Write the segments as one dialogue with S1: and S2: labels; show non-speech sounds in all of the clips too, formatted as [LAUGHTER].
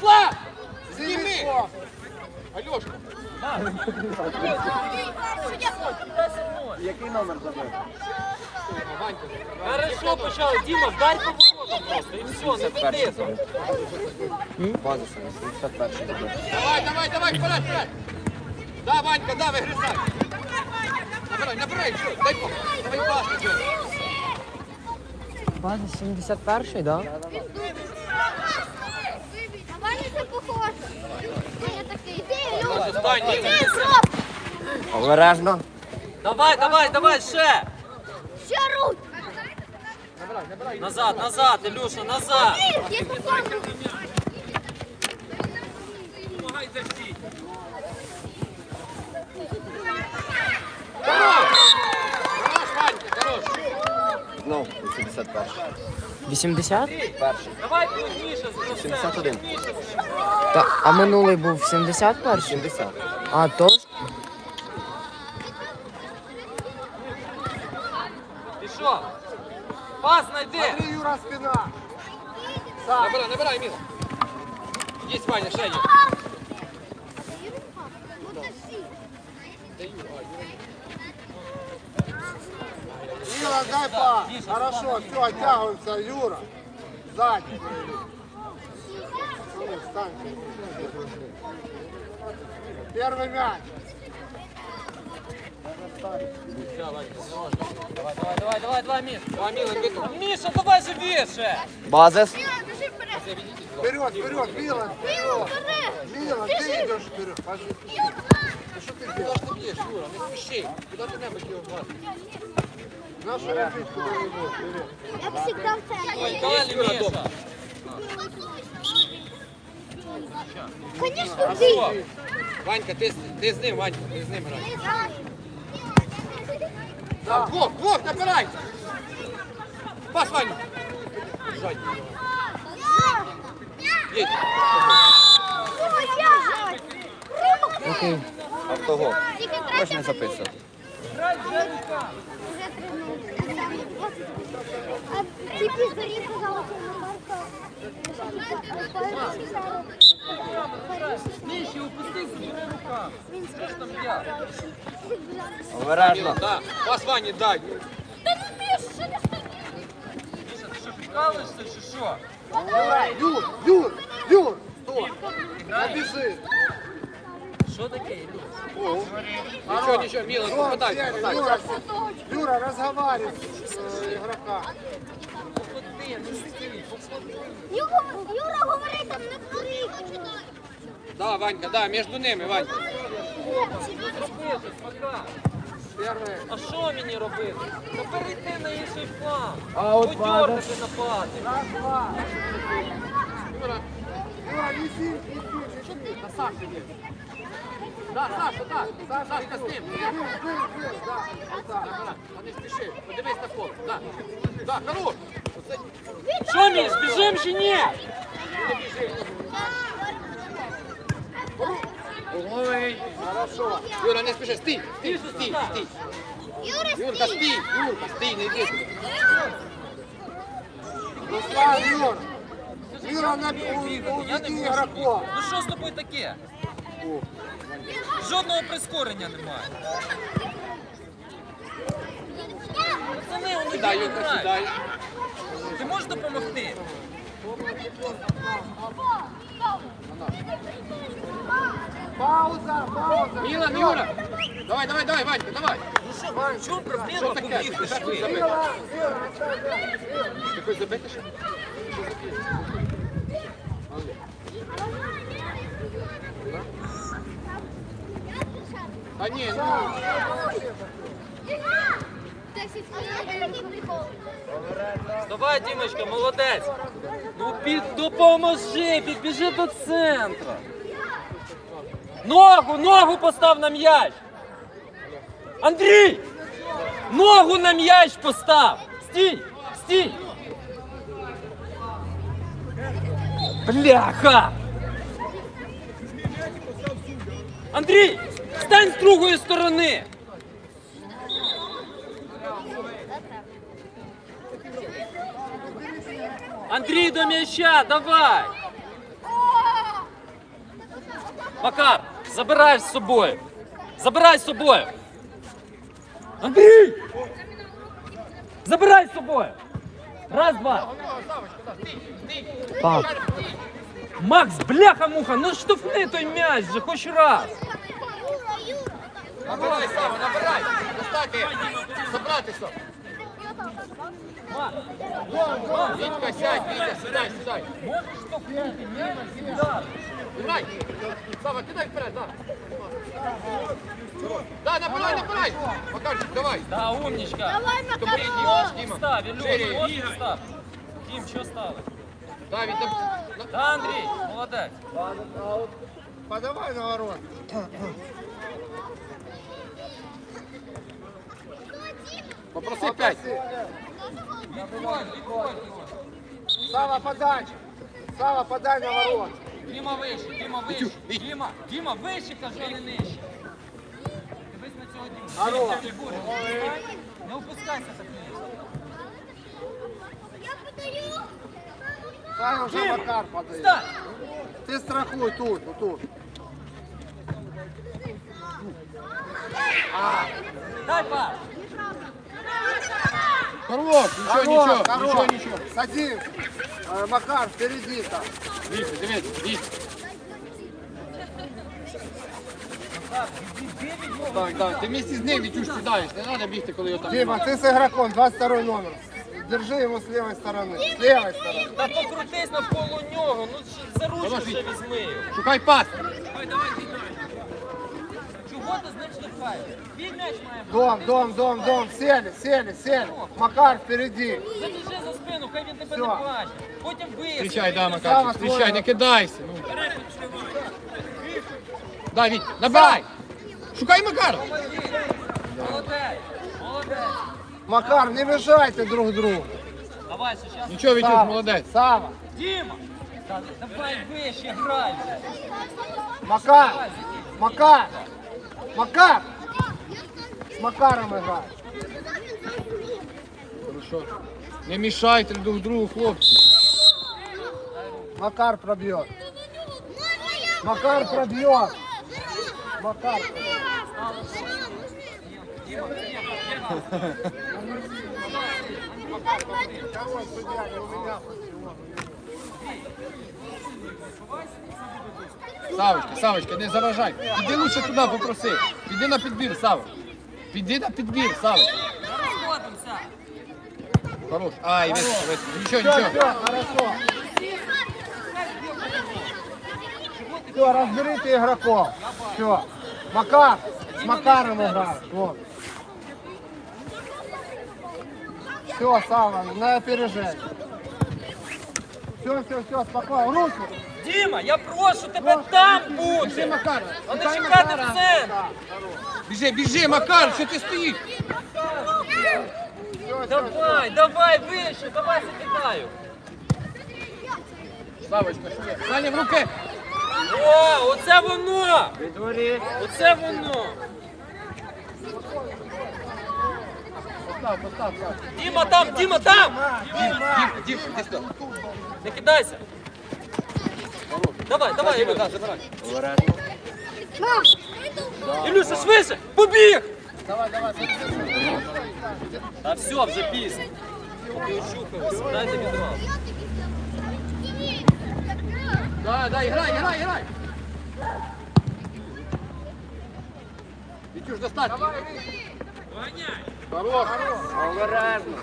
S1: Руслан! Зніми! Альошка!
S2: Який номер забив?
S3: Хорошо почали. Діма, вдарь по воротам просто. І все, не.
S2: 81 забив.
S1: Давай, давай, давай, вперед, вперед! Да, Ванька, да, вигризай! Набирай, набирай, що? Дай пас! Давай пас.
S4: База 71 да?
S5: На мене це похоже. Я такий.
S1: Останній.
S2: Обережно.
S3: Давай, давай, давай, ще.
S5: ще Рут.
S3: Назад, назад, Ілюша, назад.
S5: Ти, я похоже.
S3: Помагай защитить.
S1: Хорош, Ванька, хорош!
S2: Знов 81.
S4: 80?
S2: Перший.
S3: Давай плотніше з
S2: 71.
S4: Та, а минулий був 71?
S2: 70.
S4: А, то ж?
S3: Пішов. Пас знайди.
S1: Юра, спина! Набирай, набирай, Міла! Есть, Ваня, ще є!
S6: Юра, дай па. Хорошо, все, оттягиваемся, Юра. Сзади. Ну, встаньте. Первый мяч.
S3: Давай, давай, давай, давай, Міш.
S1: Давай, Міла, биту!
S3: Міша, давай живіше.
S2: Базис.
S5: Біжи вперед.
S6: Вперед, вперед, Мила,
S5: Біжи
S6: вперед.
S5: вперед.
S6: Мила, ты идешь вперед. Пошли.
S1: Куди ж ти б'єш, Юра? Не спіши! Куди ти небудь його звати?
S6: Нашу летит куда-нибудь.
S5: Я б всегда в центрі.
S3: Далі, Міша.
S5: Конечно, ти.
S1: Ванька, ти, з- ти з ним, Ванька, ти з ним грай. Так, Вов, Вов, набирай! Пас, Ваню! Жать. Є.
S4: Окей.
S2: Автогол.
S5: Тільки
S2: Можна записувати.
S5: Вже три минути. А ті пізорі казали, що Марко
S3: Нижче опусти, забери руками. Що ж там я?
S2: Обережно.
S1: Да. Пас Вані дай.
S5: Та ну ти що не
S3: Міша, ти що, прикалуєшся чи що?
S6: Юр, Юр, Юр, стой. Побежи.
S3: Що таке?
S1: Нічого, нічого, Міла,
S6: Вон,
S1: попадай, попадай.
S6: Юра, Юра, разговаривай с э, игрока.
S3: Походи, не стій, походи.
S5: Юра, Юра, говори там не втори.
S1: Да, Ванька, да, між ними, Вань.
S3: Робити, пока.
S6: Первый.
S3: А що мені робити? Та перейти на інший фланг.
S4: А от
S3: Подьорнути напади.
S6: Раз, два. Юра, неси, неси, неси.
S1: На Сашу є. Да, Саша, так. Сашка з ним. Не спіши. Подивись на фото. Да. Да, хорош.
S3: Що, Міш, біжим чи ні?
S6: Хорошо.
S1: Юра, не спіши. Стій, стій, стій, стій.
S5: Юра,
S1: Юрка,
S5: стій.
S1: Юрка, стій, не йди.
S6: Руслан, Юр. Юра, на, уведи игроков.
S3: Ну що з тобою таке? Жодного прискорення немає. Пацани, є
S1: Юрка,
S3: грає. Ти можеш допомогти?
S6: Пауза, пауза.
S1: Міла, Юра. Давай, давай, давай, Ванька, давай.
S3: Ну що, в чому проблема
S1: Що Що
S3: швидко?
S1: забити?
S6: Юра, оставляй.
S1: Ти хочеш забити ще? Та ні, ну.
S3: Давай, Дімочка, молодець. Ну під допоможи, підбіжи до центру. Ногу, ногу постав на м'яч. Андрій! Ногу на м'яч постав! Стій! Стій! Бляха! Андрій! Стань з другої сторони! Андрій до м'яча, давай! Макар, забирай з собою. Забирай з собою. Андрій! Забирай з собою. Раз, два.
S4: Пап,
S3: Макс, бляха-муха, ну штовхни той м'яч же хоч раз.
S1: Набирай, Сава, набирай. Достати. Забратися. Вітька, сядь, Вітя, сідай, сідай.
S3: Можеш штовхнути м'яч сюди.
S1: Кидай. Сава, кидай вперед, да. Да, набирай, набирай. Макарчик, давай.
S3: Да, умничка.
S5: Давай,
S1: Тобі
S5: Макар.
S1: Діма, Діма.
S3: Став, Ілюш,
S1: Шире.
S3: можеш став. Дім, що стали?
S1: Да, він там. на-
S3: Да, Андрій, молодець.
S6: Подавай на ворот.
S1: Попроси п'ять.
S6: Сава, подача. Сава, подай на ворот.
S3: Діма вище, Діма вище. Діма, Діма вище, кажу, а не нижче. Дивись на цього Діму. Дивись, не опускай. Не опускайся так вниз.
S5: Я подаю.
S6: Хай уже Макар подає.
S3: Стань!
S6: Ти страхуй тут, отут.
S3: Дай пас!
S1: Хорош, нічого,
S6: Хорош,
S1: нічого,
S6: хорош.
S1: нічого, нічого.
S6: Садись. Э, Макар, впереди там.
S1: Вітя, дивись, Вітя. Так, так, ти вместе з ним Вітюш сідаєш, не треба бігти, коли його там
S6: Дима,
S1: немає.
S6: ты с игроком, 22 номер. Держи его с левой стороны. С левой стороны.
S3: Та покрутись навколо нього, ну ще за ручку ще візьми його.
S1: Шукай пас.
S3: Чого ти з ним штовхаєш? Він м'яч має бути.
S6: Дом, дом, дом, дом. Сели, сели, сели. Макар, впереди.
S3: Забіжи за спину, хай він тебе
S6: Всё.
S3: не бачить. Потім виїзд.
S1: Встрічай, да, Макарчик, встрічай,
S6: твоя.
S1: не кидайся. Ну. Дай, Віть, набирай. Шукай Макар.
S3: Молодець, молодець.
S6: Макар, не мешайте друг другу.
S3: Давай, зараз.
S1: Нічого, Вітюш,
S6: Сава,
S1: молодець.
S6: Сава,
S3: Діма! Та давай вище, грай.
S6: Макар, Макар, Макар. С Макаром играй.
S1: Хорошо. Не мішайте друг другу, хлопці.
S6: Макар пробьет. Макар пробьет. Макар. Второй [LAUGHS]
S1: Савочка, Савочка, не заважай. Піди лучше туди попроси. Піди на підбір, Сава. Піди на підбір, Савочка. Хорош. Ай, весь, весь. Нічого,
S6: Все,
S1: нічого.
S6: все, хорошо. Все, разберите игроков. Все. Макар, с Макаром играет. Все, Сава, на опережение. Все, все, все, спокойно. Руки.
S3: Діма, я прошу тебе там
S1: Біжи,
S3: бути.
S1: Макар.
S3: А не
S1: Шукай
S3: чекати
S1: Макара.
S3: в центр.
S1: Біжи, біжи, Макар, що ти стоїш?
S3: Давай, давай вище, давай закидаю.
S1: Савочка, що є? Саня в руки.
S3: О, оце воно! Оце воно!
S1: Постав, постав.
S3: Діма там, Діма там!
S1: Дім, Дім, іди сюди.
S3: Не кидайся! Давай, давай, Ілюша.
S1: забирай.
S3: Ілюша, швидше! Побіг! Та все, вже пізно. Очухалися, дайте відразу.
S1: Да, да, грай, грай, грай. Вітюш, достатньо. Хорош.
S2: Обережно.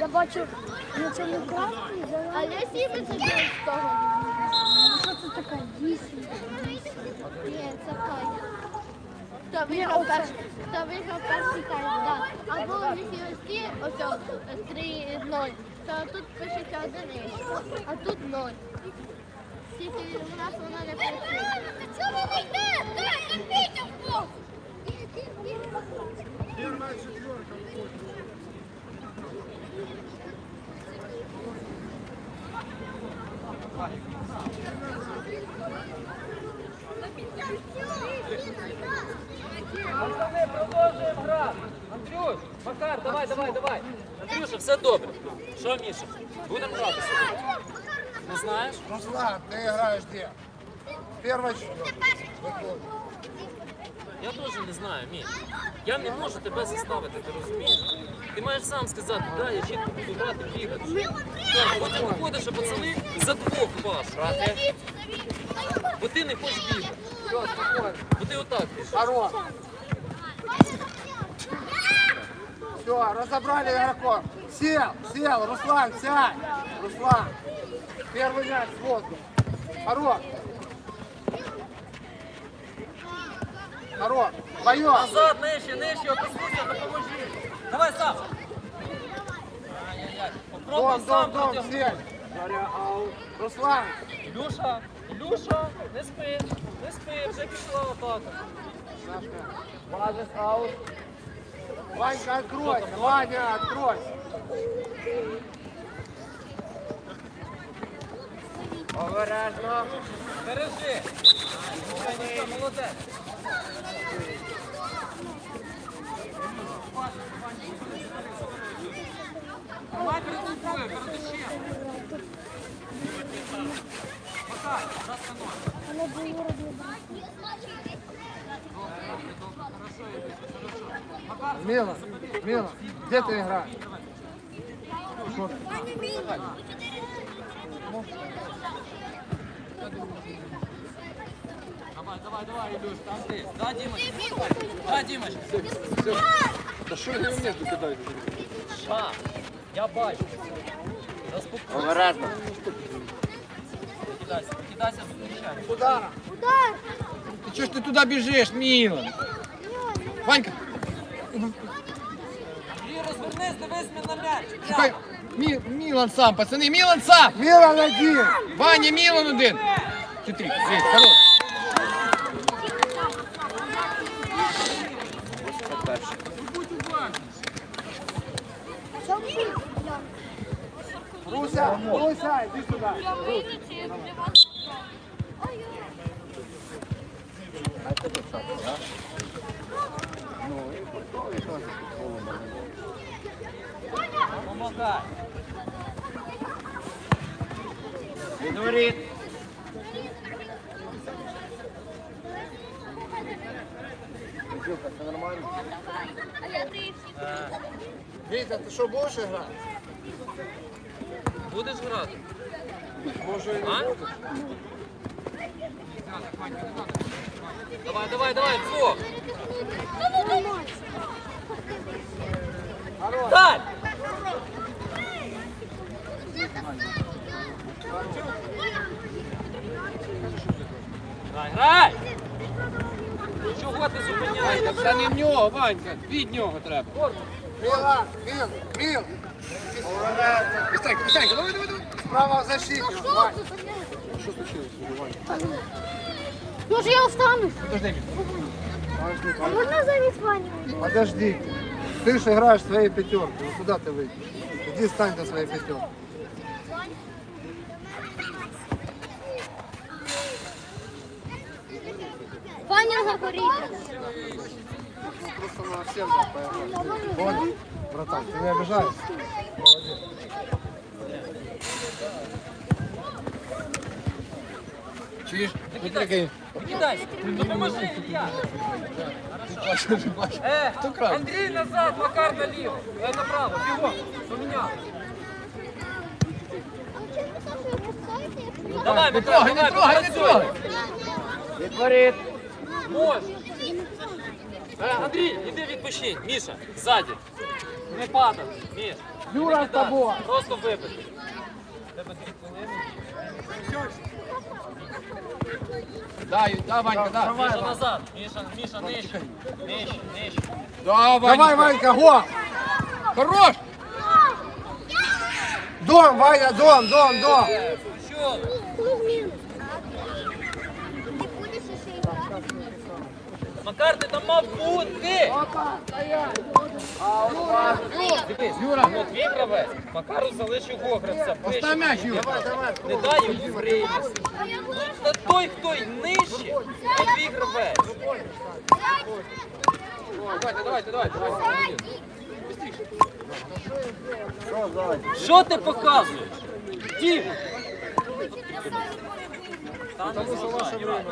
S5: Я бачу на цьому краску, але сіми це з того. Що це таке? Вісім. Ні, це кай. Хто виграв перший, хто виграв перший кай, да. Або в лісі ось о, 3-0, то тут пишеться одиничка, а тут 0. Тільки у нас вона не працює. Чому не йде? Дай, ідіть в бок!
S3: Пацани, продовжуємо грати. Андрюш, Макар, давай, давай, давай. Андрюша, все добре. Що, Будемо грати сьогодні? Не знаєш?
S6: Руслан, ты играешь где? Первый
S3: Я теж не знаю, Міш. Я не можу тебе заставити, ти розумієш? Ти маєш сам сказати, да, я чітко буду грати, бігати. Так, Потім виходиш, а пацани за двох вас. Бо ти не хочеш бігати. Бо ти отак біжиш.
S6: Хорош. Все, разобрали игроков. Сел, сел, Руслан, сядь. Руслан. Первый мяч в воздух. Хорош. Хорош. Вдвоем.
S3: Назад, нижче, нижче, опустися, допоможи. Давай сам. Ай-яй-яй. Попробуй
S6: Дом,
S3: сам
S6: дом, дом,
S3: протягнути.
S6: сядь. Руслан.
S3: Ілюша, Ілюша, не спи, не спи, вже пішла атака.
S6: Ванька, откройся. Ваня, откройся.
S2: Обережно.
S3: Бережи. Молодець. Давай перед тобою, перед душем. Макар, за спиною.
S6: Мила, Мила, где ты играешь?
S3: Давай, давай, давай, Ілюш, там ти. Да, Дімочка. Да, Дімочка.
S1: Та що я вмієш кидати?
S3: Ша, я бачу. Заспокойся. Кидайся, кидайся, зустрічай.
S6: Удар.
S5: Удар!
S1: Ти чого ж ти туди біжиш, Мілан? Ванька,
S3: Андрій, розвернись, дивись мені на м'яч.
S1: шукай. Мі, Мілан сам, пацани, Мілан сам!
S6: Милан один.
S1: Ваня, Мілан один! Чотири, є, хорош.
S2: 81.
S6: Руся, Руся, иди сюда.
S3: Помагай.
S2: Відворіт. Ділка, все нормально?
S6: Витя, ты что, будешь играть?
S3: Будеш грати?
S6: Може,
S3: А? Давай, давай, давай, двох. Дай! Грай, грай! Чого ти зупиняєшся?
S1: Це не в нього, Ванька, від нього треба.
S6: Мила, Мил, Мил.
S1: Быстренько, быстренько, давай, давай, давай.
S6: Справа в защите. Вань.
S5: Ну ж я останусь.
S1: Подожди, Міш.
S5: А можна замість Вані?
S6: Подожди. Ты же играешь в своей пятерке. Ну куда ты выйдешь? Иди стань до своей пятерки.
S5: Ваня говорить.
S6: Просто на всем так поиграть. Вот, братан, ты не обижаешься?
S1: Чуєш?
S3: Не кидайся, не. Допоможи, Ілля. Е, Андрій назад, Макар наліво. Е, направо, бігом. Поміняв. Давай,
S1: Не
S3: Макар,
S1: трогай, не
S3: давай,
S1: трогай, не
S3: попрацюй.
S1: трогай.
S2: Відворіт.
S3: Можеш. Е, Андрій, іди відпочинь. Міша, ззаді. Не падай, Міш.
S6: Юра
S3: Не
S6: с тобой.
S3: Просто вибити. Тебе хвилини.
S1: Дай, да, Ванька, да.
S3: Міша назад. Міша, Міша, нижче. Нижче, нижче.
S1: Да,
S6: Давай,
S1: Ванька.
S6: Ванька, го!
S1: Хорош!
S6: Дом, Ваня, дом, дом, дом.
S3: Що? Макар, ти там мав бути! Дивись,
S1: Юра.
S3: ну твій гравець, Макару залишив гогравця.
S1: Постав м'яч, Юра.
S3: Не дай йому прийняти. Ну, та той, хто й нижче, то твій гравець.
S1: Давайте, давайте, давайте. давайте.
S3: Що ти показуєш? Дім! Та не заважай, грай.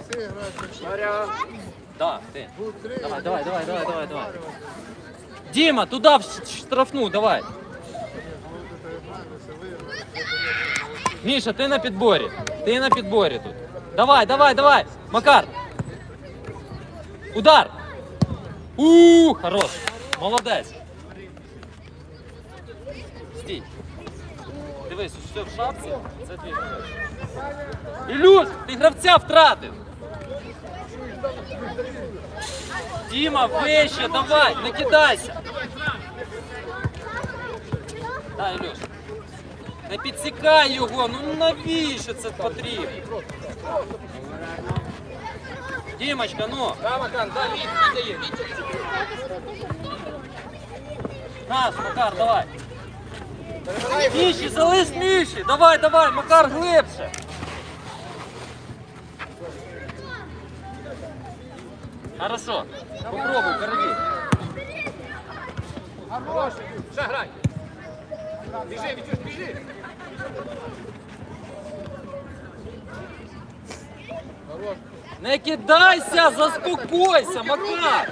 S6: Всі грають м'ячі.
S3: Да, ти.
S6: Будуть три.
S3: Давай, давай, давай, давай, давай, давай. Дима, туда в ш- штрафну, давай. Міша, ти на підборі. Ти на підборі тут. Давай, давай, давай. Макар. Удар. У, хорош. Молодець. Стій. Все в шапці. Це твій. Ілюш, ти гравця втратив. Діма, вище, давай, не кидайся. Дай, Ілюш. Не підсікай його, ну навіщо це потрібно? Дімочка, ну.
S1: Да, Макар, да, Вітя Вітя.
S3: Наш, Макар, давай. Міші, залиш Міші. Давай, давай, Макар, глибше. Хорошо. Попробуй, перевір.
S1: Хорош. Ще грай. Біжи, Вітюш, біжи.
S3: Не кидайся, заспокойся, Макар.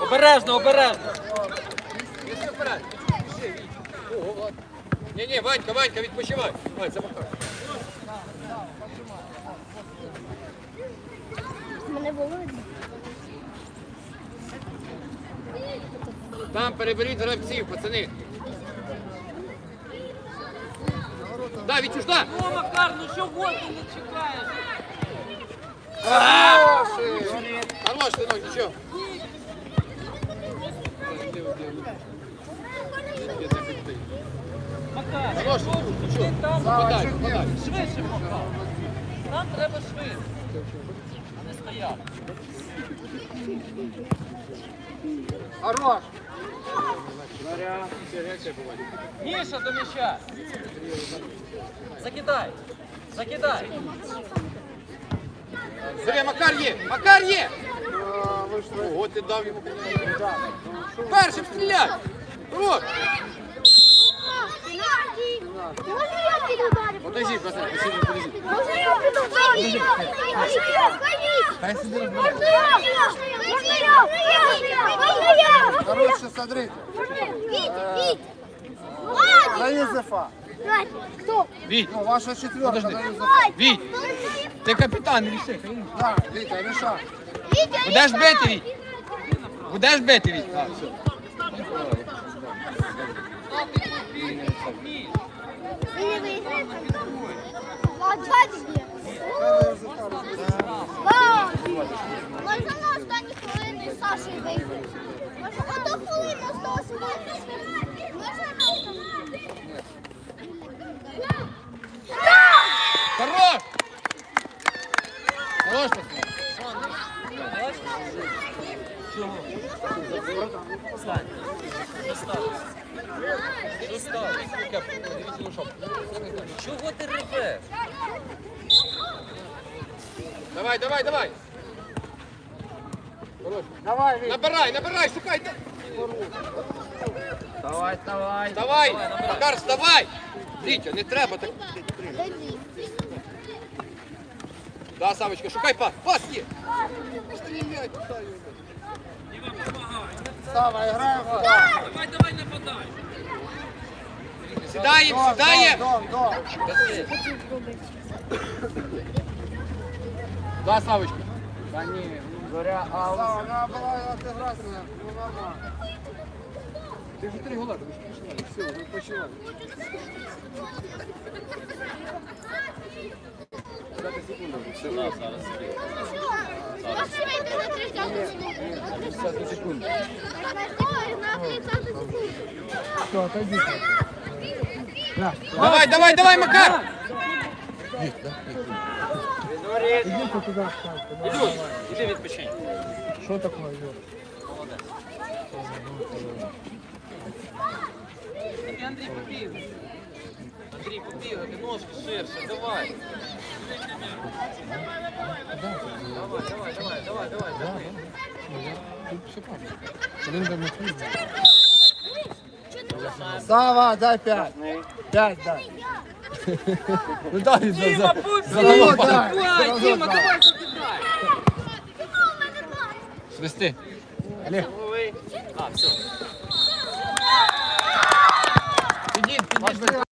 S3: Обережно, обережно.
S1: Вперед. Ладно. Ні-ні, Ванька, Ванька, відпочивай. Вань, Макар.
S5: Мене володя.
S1: Там переберіть гравців, пацани. Да, Вітюш, да.
S3: О, Макар, ну чого ти не чекаєш?
S1: Хорош, синок, нічого.
S3: Макар,
S1: нічого.
S3: там
S1: Попадай, попадай.
S3: швидше Макар. Нам треба швидше. А не стояти.
S6: Хорош.
S3: Міша до м'яча. Закидай. Закидай.
S1: Диви, Макар є, Макар є. Ого, ти дав йому. Першим стріляй. Хорош. Подожди, подожди.
S6: Хороше, смотрите.
S5: Віть.
S6: На Юзефа.
S5: Хто?
S1: Віть,
S6: Ну, ваша четверка
S1: Подожди.
S6: на Юзефа.
S1: Віть, ти капітан, ріши.
S6: Да, Вітя, Міша.
S5: Вітя,
S1: Будеш бити, Віть? Будеш бити, Віть? А, все.
S5: Можна на останні?
S1: Хорош! Хорош?
S3: Встань. Що сталося? Що сталося? Чого ти ревеш?
S1: Давай, давай, давай.
S6: Давай.
S1: Набирай, набирай, шукай.
S2: Давай, давай.
S1: Давай, Макар, вставай. Вітя, не треба так. Да, Савочка, шукай пас. Пас є. Стріляй, його.
S6: Сава, граємо в футбол.
S3: Давай, давай, нападай.
S1: Сідаємо, сідаємо.
S6: Дом, дом.
S1: Да, Савочка.
S2: Та ні, зоря, а
S6: Сава, вона була отигратися. Ну, нормально.
S1: Ти вже три гола, ти ж пішла.
S6: Все, відпочивай. Все, отойди.
S1: Давай, давай, давай, Макар.
S6: Идите туда, встаньте. Ну,
S3: Ілюш, іди відпочинь.
S6: Что такое, Юр?
S3: Молодець. Андрій побіг. Андрій побігати, ножки ширше, давай. Давай, давай, давай, давай, давай, давай.
S6: Тут все правильно. Один до Сава, дай пять. Пять дай.
S1: Ну дай за, за, за
S6: Ну,
S1: голову.
S6: дай.
S3: Давай, Діма, давай, забігай.
S1: Свисти.
S3: Все. Başlayalım.